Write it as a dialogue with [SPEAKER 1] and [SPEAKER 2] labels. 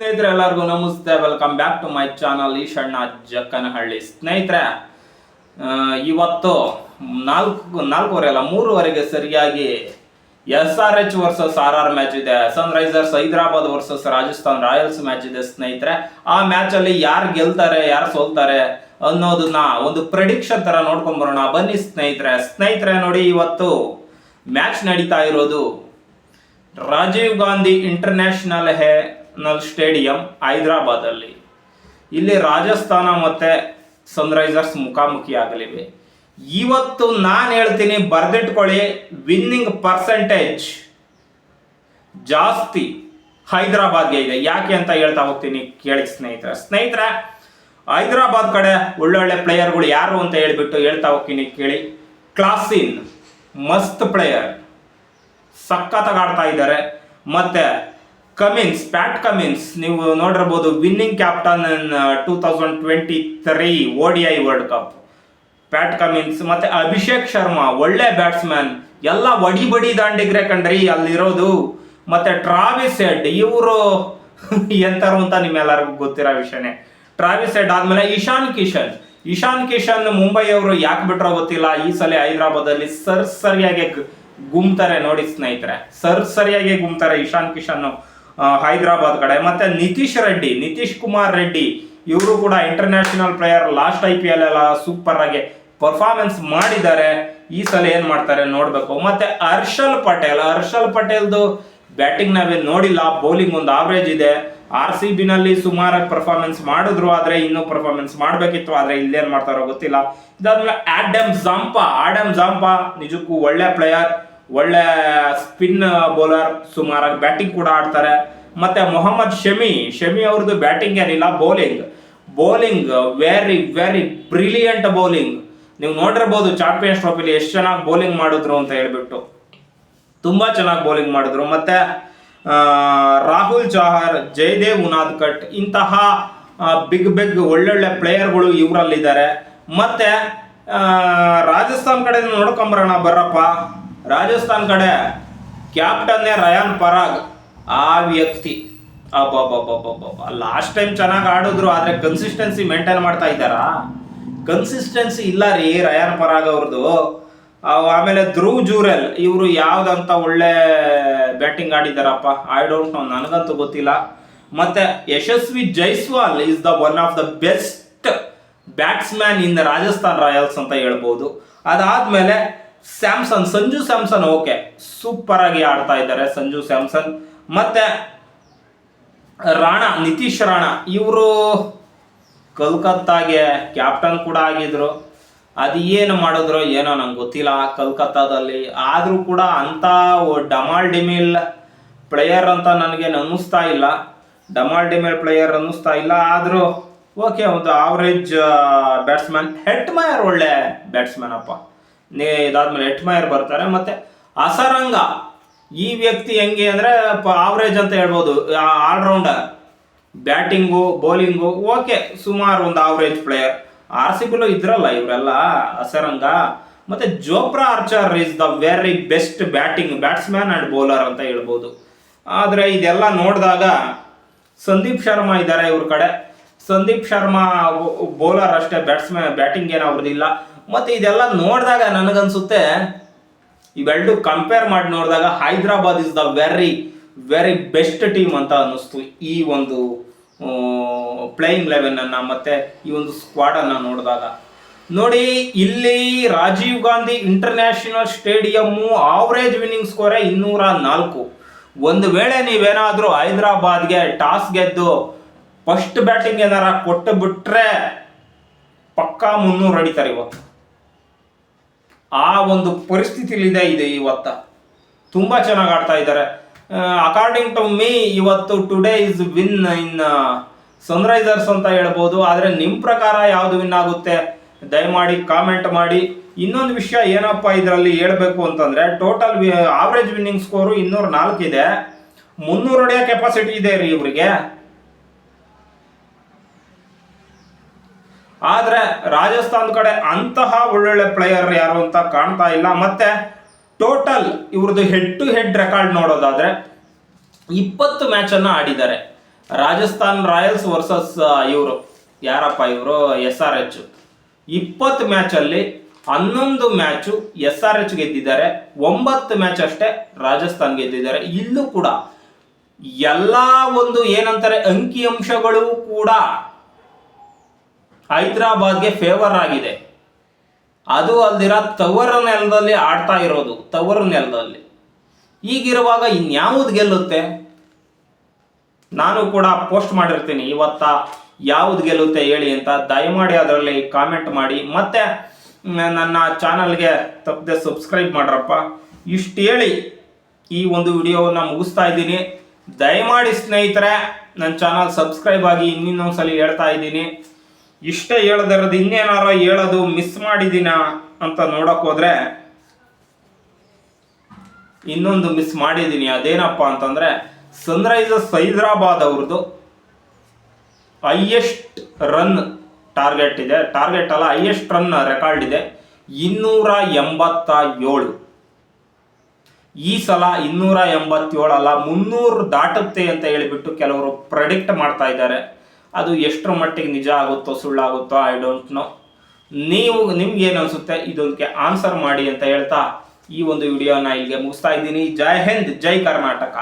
[SPEAKER 1] ಸ್ನೇಹಿತರೆ, ಎಲ್ಲರಿಗೂ ನಮಸ್ತೆ. Welcome back to my channel Eshanna Jakkanahalli. ಸ್ನೇಹಿತರೆ ಇವತ್ತು ನಾಲ್ಕು, ನಾಲ್ಕೂವರೆ ಅಲ್ಲ, ಮೂರುವರೆಗೆ ಸರಿಯಾಗಿ S R H versus R R match ಇದೆ. Sunrisers Hyderabad versus Rajasthan Royals match ಇದೆ ಸ್ನೇಹಿತರೆ. ಆ ಮ್ಯಾಚ್ ಅಲ್ಲಿ ಯಾರು ಗೆಲ್ತಾರೆ, ಯಾರು ಸೋಲ್ತಾರೆ ಅನ್ನೋದನ್ನ ಒಂದು ಪ್ರೆಡಿಕ್ಷನ್ ತರ ನೋಡ್ಕೊಂಡ್ ಬರೋಣ ಬನ್ನಿ ಸ್ನೇಹಿತರೆ. ಸ್ನೇಹಿತರೆ, ನೋಡಿ, ಇವತ್ತು ಮ್ಯಾಚ್ ನಡೀತಾ ಇರೋದು ರಾಜೀವ್ ಗಾಂಧಿ ಇಂಟರ್ನ್ಯಾಷನಲ್ ಹೆನಲ್ ಸ್ಟೇಡಿಯಂ ಹೈದರಾಬಾದ್ ಅಲ್ಲಿ ಇಲ್ಲಿ ರಾಜಸ್ಥಾನ ಮತ್ತೆ ಸನ್ರೈಸರ್ಸ್ ಮುಖಾಮುಖಿ ಆಗಲಿವೆ ಇವತ್ತು ನಾನು ಹೇಳ್ತೀನಿ ಬರ್ದಿಟ್ಕೊಳ್ಳಿ ವಿನ್ನಿಂಗ್ ಪರ್ಸೆಂಟೇಜ್ ಜಾಸ್ತಿ ಹೈದರಾಬಾದ್ಗೆ ಇದೆ. ಯಾಕೆ ಅಂತ ಹೇಳ್ತಾ ಹೋಗ್ತೀನಿ ಕೇಳಿ ಸ್ನೇಹಿತರೆ. ಸ್ನೇಹಿತರೆ, ಹೈದರಾಬಾದ್ ಕಡೆ ಒಳ್ಳೊಳ್ಳೆ ಪ್ಲೇಯರ್ಗಳು ಯಾರು ಅಂತ ಹೇಳಿಬಿಟ್ಟು ಹೇಳ್ತಾ ಹೋಗ್ತೀನಿ ಕೇಳಿ. ಕ್ಲಾಸಿನ್ ಮಸ್ತ್ ಪ್ಲೇಯರ್ ಸಖತ್ತಾಗಿ ಆಡ್ತಾ ಇದ್ದಾರೆ. ಮತ್ತೆ ಕಮಿನ್ಸ್ ಪ್ಯಾಟ್ ಕಮಿನ್ಸ್ ನೀವು ನೋಡಿರ್ಬೋದು winning captain two thousand twenty three I world cup Pat Cummins ಮತ್ತೆ ಅಭಿಷೇಕ್ ಶರ್ಮಾ ಒಳ್ಳೆ ಬ್ಯಾಟ್ಸ್ಮನ್ ಎಲ್ಲ ಒಡಿ ಬಡಿ ದಾಂಡಿಗ್ರೆ ಕಂಡ್ರಿ ಅಲ್ಲಿರೋದು. ಮತ್ತೆ ಟ್ರಾವಿಸ್ ಹೆಡ್ ಇವರು ಎಂತಾರು ಅಂತ ನಿಮ್ಮೆಲ್ಲರಿಗೂ ಗೊತ್ತಿರೋ ವಿಷಯನೇ. ಟ್ರಾವಿಸ್ ಹೆಡ್ ಆದ್ಮೇಲೆ ಇಶಾನ್ ಕಿಶನ್ ಇಶಾನ್ ಕಿಶನ್ ಮುಂಬೈ ಅವರು ಯಾಕೆ ಬಿಟ್ರೋ ಗೊತ್ತಿಲ್ಲ, ಈ ಸಲ ಹೈದರಾಬಾದ್ ಅಲ್ಲಿ ಸರ್ ಸರಿಯಾಗಿ ಗುಮ್ತಾರೆ ನೋಡಿ ಸ್ನೇಹಿತರೆ. ಸರ್ ಸರಿಯಾಗಿ ಗುಮ್ತಾರೆ ಇಶಾನ್ ಕಿಶನ್ ಹೈದರಾಬಾದ್ ಕಡೆ. ಮತ್ತೆ ನಿತೀಶ್ ರೆಡ್ಡಿ, ನಿತೀಶ್ ಕುಮಾರ್ ರೆಡ್ಡಿ, ಇವರು ಕೂಡ international player last I P L ಎಲ್ಲ ಸೂಪರ್ ಆಗಿ ಪರ್ಫಾರ್ಮೆನ್ಸ್ ಮಾಡಿದ್ದಾರೆ. ಈ ಸಲ ಏನು ಮಾಡ್ತಾರೆ ನೋಡಬೇಕು. ಮತ್ತೆ ಹರ್ಷಲ್ ಪಟೇಲ್, ಹರ್ಷಲ್ ಪಟೇಲ್ದು ಬ್ಯಾಟಿಂಗ್ ನಾವೇನು ನೋಡಿಲ್ಲ. ಬೌಲಿಂಗ್ ಒಂದು ಆವರೇಜ್ ಇದೆ. ಆರ್ ಸಿ ಬಿ ನಲ್ಲಿ ಸುಮಾರಾಗಿ ಪರ್ಫಾರ್ಮೆನ್ಸ್ ಮಾಡಿದ್ರು ಆದ್ರೆ ಇನ್ನೂ ಪರ್ಫಾರ್ಮೆನ್ಸ್ ಮಾಡಬೇಕಿತ್ತು. ಆದ್ರೆ ಇಲ್ಲೇನ್ ಮಾಡ್ತಾರೋ ಗೊತ್ತಿಲ್ಲ. ಇದಾದ್ಮೇಲೆ ಆಡಮ್ ಜಾಂಪಾ ಆಡಮ್ ಜಾಂಪಾ ನಿಜಕ್ಕೂ ಒಳ್ಳೆ ಪ್ಲೇಯರ್ ಒಳ್ಳೆ ಸ್ಪಿನ್ ಬೌಲರ್ ಸುಮಾರಾಗಿ ಬ್ಯಾಟಿಂಗ್ ಕೂಡ ಆಡ್ತಾರೆ. ಮತ್ತೆ ಮೊಹಮ್ಮದ್ ಶಮಿ ಶಮಿ ಅವ್ರದ್ದು ಬ್ಯಾಟಿಂಗ್ ಏನಿಲ್ಲ bowling bowling very very brilliant bowling ನೀವು ನೋಡಿರ್ಬೋದು ಚಾಂಪಿಯನ್ಸ್ ಟ್ರೋಫಿಲಿ ಎಷ್ಟು ಚೆನ್ನಾಗಿ ಬೌಲಿಂಗ್ ಮಾಡಿದ್ರು ಅಂತ ಹೇಳ್ಬಿಟ್ಟು. ತುಂಬಾ ಚೆನ್ನಾಗಿ ಬೌಲಿಂಗ್ ಮಾಡಿದ್ರು. ಮತ್ತೆ ರಾಹುಲ್ ಜಾಹರ್, ಜಯದೇವ್ ಉನಾದ್ಕಟ್ ಇಂತಹ ಬಿಗ್ ಬಿಗ್ ಒಳ್ಳೊಳ್ಳೆ ಪ್ಲೇಯರ್ಗಳು ಇವರಲ್ಲಿದ್ದಾರೆ. ಮತ್ತೆ ರಾಜಸ್ಥಾನ್ ಕಡೆ ನೋಡ್ಕೊಂಬರೋಣ ಬರ್ರಪ್ಪ. ರಾಜಸ್ಥಾನ್ ಕಡೆ ಕ್ಯಾಪ್ಟನ್ನೇ ರಯಾನ್ ಪರಾಗ್, ಆ ವ್ಯಕ್ತಿ. ಅಬ್ಬಬ್ಬಬ್ಬಬ್ಬಬ್ಬ ಲಾಸ್ಟ್ ಟೈಮ್ ಚೆನ್ನಾಗಿ ಆಡಿದ್ರು, ಆದ್ರೆ ಕನ್ಸಿಸ್ಟೆನ್ಸಿ ಮೇಂಟೈನ್ ಮಾಡ್ತಾ ಇದ್ದಾರಾ? ಕನ್ಸಿಸ್ಟೆನ್ಸಿ ಇಲ್ಲ ರೀ ರಯಾನ್ ಪರಾಗ್ ಅವ್ರದ್ದು ಅವ್ ಆಮೇಲೆ ಧ್ರುವ್ ಜೂರೆಲ್, ಇವರು ಯಾವ್ದಂತ ಒಳ್ಳೆ ಬ್ಯಾಟಿಂಗ್ ಆಡಿದಾರಪ್ಪ ಐ ಡೋಂಟ್ ನೋ ನನಗಂತೂ ಗೊತ್ತಿಲ್ಲ. ಮತ್ತೆ Yashasvi Jaiswal is the one of the best batsman in Rajasthan Royals ಅಂತ ಹೇಳ್ಬೋದು. ಅದಾದ್ಮೇಲೆ ಸ್ಯಾಮ್ಸನ್, ಸಂಜು ಸ್ಯಾಮ್ಸನ್, ಓಕೆ. ಸೂಪರ್ ಆಗಿ ಆಡ್ತಾ ಇದ್ದಾರೆ ಸಂಜು ಸ್ಯಾಮ್ಸನ್. ಮತ್ತೆ ರಾಣಾ, ನಿತೀಶ್ ರಾಣಾ, ಇವರು ಕಲ್ಕತ್ತಾಗೆ ಕ್ಯಾಪ್ಟನ್ ಕೂಡ ಆಗಿದ್ರು. ಅದು ಏನು ಮಾಡಿದ್ರು ಏನೋ ನಂಗೆ ಗೊತ್ತಿಲ್ಲ ಕಲ್ಕತ್ತಾದಲ್ಲಿ. ಆದರೂ ಕೂಡ ಅಂಥ ಡಮಾಲ್ ಡಿಮಿಲ್ ಪ್ಲೇಯರ್ ಅಂತ ನನಗೆ ಅನ್ನಿಸ್ತಾ ಇಲ್ಲ. ಡಮಾಲ್ ಡಿಮಿಲ್ ಪ್ಲೇಯರ್ ಅನ್ನಿಸ್ತಾ ಇಲ್ಲ. ಆದರೂ, ಓಕೆ, ಒಂದು ಆವ್ರೇಜ್ ಬ್ಯಾಟ್ಸ್ಮನ್ ಹೆಟ್ ಹೆಟ್ಮಯರ್ ಒಳ್ಳೆ ಬ್ಯಾಟ್ಸ್ಮನ್ ಅಪ್ಪ. ಇದಾದ್ಮೇಲೆ ಹೆಟ್ಮಯರ್ ಬರ್ತಾರೆ. ಮತ್ತೆ ಅಸರಂಗ ಈ ವ್ಯಕ್ತಿ ಹೆಂಗೆ ಅಂದ್ರೆ ಆವ್ರೇಜ್ ಅಂತ ಹೇಳ್ಬೋದು. ಆಲ್ರೌಂಡರ್ ಬ್ಯಾಟಿಂಗು ಬೌಲಿಂಗು ಓಕೆ ಸುಮಾರು ಒಂದು ಆವರೇಜ್ ಪ್ಲೇಯರ್ ಆರ್ ಸಿ ಬಿಲು ಇದ್ರಲ್ಲ ಇವರೆಲ್ಲ ಅಸರಂಗ. ಮತ್ತೆ Jofra Archer is the very best batting batsman and bowler ಅಂತ ಹೇಳ್ಬೋದು. ಆದರೆ ಇದೆಲ್ಲ ನೋಡಿದಾಗ ಸಂದೀಪ್ ಶರ್ಮಾ ಇದ್ದಾರೆ ಇವ್ರ ಕಡೆ. ಸಂದೀಪ್ ಶರ್ಮಾ ಬೌಲರ್ ಅಷ್ಟೇ ಬ್ಯಾಟ್ಸ್ಮ್ಯಾನ್ ಬ್ಯಾಟಿಂಗ್ ಏನು ಅವ್ರದ್ದಿಲ್ಲ ಮತ್ತೆ ಇದೆಲ್ಲ ನೋಡಿದಾಗ ನನಗನ್ಸುತ್ತೆ, ಇವೆರಡು ಕಂಪೇರ್ ಮಾಡಿ ನೋಡಿದಾಗ Hyderabad is the very very best team ಅಂತ ಅನ್ನಿಸ್ತು ಈ ಒಂದು ಪ್ಲೇಯಿಂಗ್ ಲೆವೆನನ್ನು ಮತ್ತು ಈ ಒಂದು ಸ್ಕ್ವಾಡ್ ಅನ್ನ ನೋಡಿದಾಗ. ನೋಡಿ, ಇಲ್ಲಿ Rajiv Gandhi international stadium average winning ಸ್ಕೋರೇ ಇನ್ನೂರ ನಾಲ್ಕು. ಒಂದು ವೇಳೆ ನೀವೇನಾದರೂ ಹೈದರಾಬಾದ್ಗೆ ಟಾಸ್ ಗೆದ್ದು ಫಸ್ಟ್ ಬ್ಯಾಟಿಂಗ್ ಏನಾರ ಕೊಟ್ಟು ಬಿಟ್ರೆ ಪಕ್ಕಾ ಮುನ್ನೂರು ಹೊಡಿತಾರೆ ಇವತ್ತು. ಆ ಒಂದು ಪರಿಸ್ಥಿತಿಲಿದೆ ಇದೆ ಇವತ್ತ ತುಂಬಾ ಚೆನ್ನಾಗಿ ಆಡ್ತಾ ಇದ್ದಾರೆ. ಅಕಾರ್ಡಿಂಗ್ ಟು ಮೀ ಇವತ್ತು today is win in Sunrisers ಅಂತ ಹೇಳ್ಬೋದು. ಆದರೆ ನಿಮ್ಮ ಪ್ರಕಾರ ಯಾವುದು ವಿನ್ ಆಗುತ್ತೆ? ದಯಮಾಡಿ ಕಾಮೆಂಟ್ ಮಾಡಿ. ಇನ್ನೊಂದು ವಿಷಯ ಏನಪ್ಪ ಇದರಲ್ಲಿ ಹೇಳಬೇಕು ಅಂತಂದರೆ ಟೋಟಲ್ ಆವ್ರೇಜ್ ವಿನ್ನಿಂಗ್ ಸ್ಕೋರು ಇನ್ನೂರ ಇದೆ. ಮುನ್ನೂರು ಹೊಡೆಯೋ ಕೆಪಾಸಿಟಿ ಇದೆ ರೀ ಇವರಿಗೆ. ಆದ್ರೆ ರಾಜಸ್ಥಾನ್ ಕಡೆ ಅಂತಹ ಒಳ್ಳೊಳ್ಳೆ ಪ್ಲೇಯರ್ ಯಾರು ಅಂತ ಕಾಣ್ತಾ ಇಲ್ಲ. ಮತ್ತೆ ಟೋಟಲ್ ಇವ್ರದ್ದು ಹೆಡ್ ಟು ಹೆಡ್ ರೆಕಾರ್ಡ್ ನೋಡೋದಾದ್ರೆ ಇಪ್ಪತ್ತು ಮ್ಯಾಚ್ ಅನ್ನ ಆಡಿದ್ದಾರೆ. ರಾಜಸ್ಥಾನ್ ರಾಯಲ್ಸ್ ವರ್ಸಸ್ ಇವರು. ಯಾರಪ್ಪ ಇವರು? ಎಸ್ ಆರ್ ಎಚ್ ಇಪ್ಪತ್ತು ಮ್ಯಾಚಲ್ಲಿ ಹನ್ನೊಂದು ಮ್ಯಾಚು ಎಸ್ ಆರ್ ಎಚ್ ಗೆದ್ದಿದ್ದಾರೆ. ಒಂಬತ್ತು ಮ್ಯಾಚ್ ಅಷ್ಟೇ ರಾಜಸ್ಥಾನ್ ಗೆದ್ದಿದ್ದಾರೆ. ಇಲ್ಲೂ ಕೂಡ ಎಲ್ಲ ಒಂದು ಏನಂತಾರೆ ಅಂಕಿಅಂಶಗಳು ಕೂಡ ಹೈದರಾಬಾದ್ಗೆ ಫೇವರ್ ಆಗಿದೆ. ಅದು ಅಲ್ದಿರ ತವರು ನೆಲದಲ್ಲಿ ಆಡ್ತಾ ಇರೋದು, ತವರು ನೆಲದಲ್ಲಿ. ಈಗಿರುವಾಗ ಇನ್ಯಾವುದು ಗೆಲ್ಲುತ್ತೆ? ನಾನು ಕೂಡ ಪೋಸ್ಟ್ ಮಾಡಿರ್ತೀನಿ, ಇವತ್ತ ಯಾವ್ದು ಗೆಲ್ಲುತ್ತೆ ಹೇಳಿ ಅಂತ. ದಯಮಾಡಿ ಅದರಲ್ಲಿ ಕಾಮೆಂಟ್ ಮಾಡಿ. ಮತ್ತೆ ನನ್ನ ಚಾನಲ್ಗೆ ತಪ್ಪದೆ ಸಬ್ಸ್ಕ್ರೈಬ್ ಮಾಡ್ರಪ್ಪ. ಇಷ್ಟು ಹೇಳಿ ಈ ಒಂದು ವಿಡಿಯೋವನ್ನು ಮುಗಿಸ್ತಾ ಇದ್ದೀನಿ. ದಯಮಾಡಿ ಸ್ನೇಹಿತರೆ, ನನ್ನ ಚಾನಲ್ ಸಬ್ಸ್ಕ್ರೈಬ್ ಆಗಿ ಇನ್ನಿನ್ನೊಂದ್ಸಲಿ ಹೇಳ್ತಾ ಇದ್ದೀನಿ. ಇಷ್ಟೇ ಹೇಳ್ದಿರೋದು ಇನ್ನೇನಾರ ಹೇಳೋದು ಮಿಸ್ ಮಾಡಿದೀನ ಅಂತ ನೋಡಕ್ ಹೋದ್ರೆ ಇನ್ನೊಂದು ಮಿಸ್ ಮಾಡಿದ್ದೀನಿ ಅದೇನಪ್ಪ ಅಂತಂದ್ರೆ ಸನ್ರೈಸರ್ಸ್ ಹೈದರಾಬಾದ್ ಅವ್ರದ್ದು ಹೈಯೆಸ್ಟ್ ರನ್ ಟಾರ್ಗೆಟ್ ಇದೆ. ಟಾರ್ಗೆಟ್ ಅಲ್ಲ ಹೈಯೆಸ್ಟ್ ರನ್ ರೆಕಾರ್ಡ್ ಇದೆ. ಇನ್ನೂರ ಎಂಬತ್ತ ಏಳು ಈ ಸಲ ಇನ್ನೂರ ಎಂಬತ್ತೇಳಲ್ಲ ಮುನ್ನೂರು ದಾಟುತ್ತೆ ಅಂತ ಹೇಳಿಬಿಟ್ಟು ಕೆಲವರು ಪ್ರೆಡಿಕ್ಟ್ ಮಾಡ್ತಾ ಇದ್ದಾರೆ. ಅದು ಎಷ್ಟರ ಮಟ್ಟಿಗೆ ನಿಜ ಆಗುತ್ತೋ ಸುಳ್ಳಾಗುತ್ತೋ ಐ ಡೋಂಟ್ ನೋ ನೀವು, ನಿಮ್ಗೆ ಏನು ಅನ್ಸುತ್ತೆ? ಇದಕ್ಕೆ ಆನ್ಸರ್ ಮಾಡಿ ಅಂತ ಹೇಳ್ತಾ ಈ ಒಂದು ವಿಡಿಯೋನ ಇಲ್ಲಿಗೆ ಮುಗಿಸ್ತಾ ಇದ್ದೀನಿ. ಜೈ ಹಿಂದ್, ಜೈ ಕರ್ನಾಟಕ.